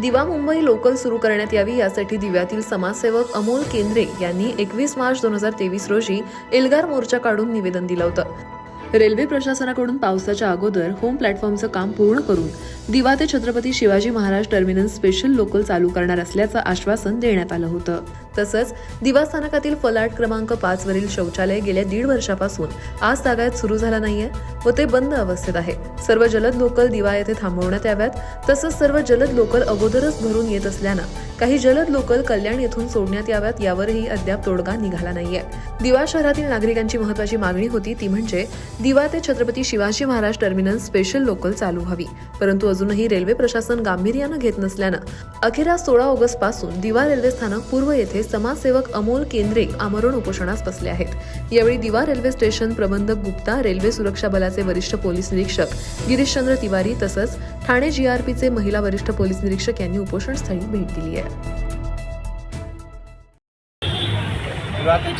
दिवा मुंबई लोकल सुरू करण्यात यावी यासाठी दिव्यातील समाजसेवक अमोल केंद्रे यांनी एकवीस मार्च दोन हजार तेवीस रोजी एल्गार मोर्चा काढून निवेदन दिलं होतं. रेल्वे प्रशासनाकडून पावसाच्या अगोदर होम प्लॅटफॉर्मचं काम पूर्ण करून दिवा ते Chhatrapati Shivaji Maharaj terminal special local चालू करणार असल्याचं आश्वासन देण्यात आलं होतं. तसंच दिवा स्थानकातील फलाट क्रमांक पाच वरील शौचालय गेल्या दीड वर्षापासून आज तागायत सुरू झाला नाहीये व ते बंद अवस्थेत आहे. सर्व जलद लोकल दिवा येथे थांबवण्यात याव्यात तसंच सर्व जलद लोकल अगोदरच भरून येत असल्यानं काही जलद लोकल कल्याण येथून सोडण्यात याव्यात यावरही अद्याप तोडगा निघाला नाहीये. दिवा शहरातील नागरिकांची महत्वाची मागणी होती ती म्हणजे दिवा ते Chhatrapati Shivaji Maharaj terminal special local चालू व्हावी. परंतु अजूनही रेल्वे प्रशासन गांभीर्यानं घेत नसल्यानं अखेर आज सोळा ऑगस्टपासून दिवा रेल्वे स्थानक पूर्व येथे समाजसेवक अमोल केंद्रे आमरण उपोषणास बसले आहेत. यावेळी दिवा रेल्वे स्टेशन प्रबंधक गुप्ता रेल्वे सुरक्षा बलाचे वरिष्ठ पोलीस निरीक्षक गिरीशचंद्र तिवारी तसंच ठाणे जीआरपीचे महिला वरिष्ठ पोलीस निरीक्षक यांनी उपोषणस्थळी भेट दिली आहे.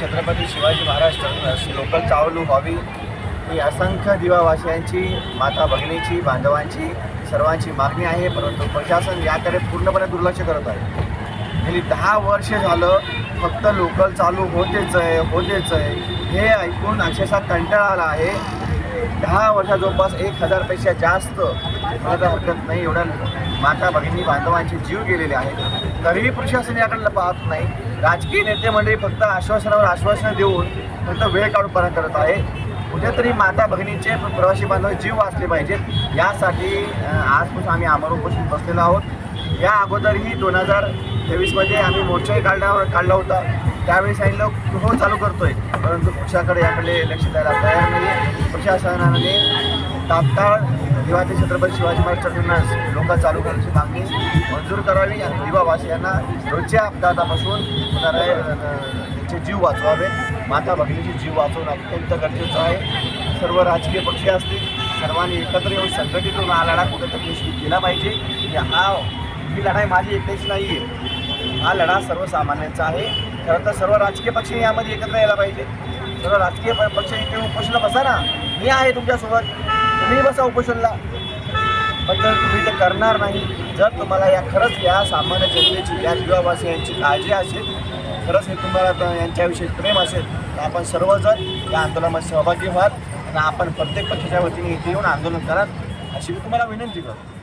छत्रपती शिवाजी महाराज टर्मिनस लोकल चावलू व्हावी ही असंख्य दिवावासियांची माता भगिनीची बांधवांची सर्वांची मागणी आहे परंतु प्रशासन याकडे पूर्णपणे दुर्लक्ष करत आहे. गेली दहा वर्ष झालं फक्त लोकल चालू होतेच आहे होतेच आहे. हे ऐकून अक्षरशः कंटाळा आला आहे. दहा वर्षा जवळपास एक हजारपेक्षा जास्त मला हरकत नाही एवढ्या माता भगिनी बांधवांचे जीव गेलेले आहेत. तरीही प्रशासन याकडे पाहत नाही. राजकीय नेते मंडळी फक्त आश्वासनावर आश्वासनं देऊन फक्त वेळ काढून करत आहे. कुठेतरी माता भगिनीचे प्रवासी बांधव जीव वाचले पाहिजेत. यासाठी आजपासून आम्ही आमरण उपोषण बसलेलो आहोत. या अगोदरही दोन हजार तेवीसमध्ये आम्ही मोर्चाही काढला काढला होता. त्यावेळी सांगितलं हो चालू करतोय. परंतु पक्षाकडे याकडे लक्ष द्यायला तयार नाही प्रशासनाने तात्काळ दिवाते छत्रपती शिवाजी महाराज टर्मिनस लोक चालू करण्याची मागणी मंजूर करावी आणि दिवावासियांना रोजच्या अपघातापासून त्यांचे जीव वाचवावे. माता भगिनीचे जीव वाचवणं अत्यंत गरजेचं आहे. सर्व राजकीय पक्ष असतील. सर्वांनी एकत्र येऊन संघटित होऊन हा लढा कुठेतरी निश्चित केला पाहिजे. हा ही लढाई माझी एकट्याची नाही आहे हा लढा सर्वसामान्यांचा आहे. खरं तर सर्व राजकीय पक्ष यामध्ये एकत्र यायला पाहिजे. सर्व राजकीय प- पक्ष इथे उपोषणला बसा ना. मी आहे तुमच्यासोबत. तुम्ही बसा उपोषणला. पण जर तुम्ही ते करणार नाही जर तुम्हाला या खरंच या सामान्य जनतेची या युवावासियांची काळजी असेल खरंच हे तुम्हाला यांच्याविषयी प्रेम असेल तर आपण सर्वजण या आंदोलनामध्ये सहभागी व्हाल आणि आपण प्रत्येक पक्षाच्या वतीने इथे येऊन आंदोलन करा अशी मी तुम्हाला विनंती करतो.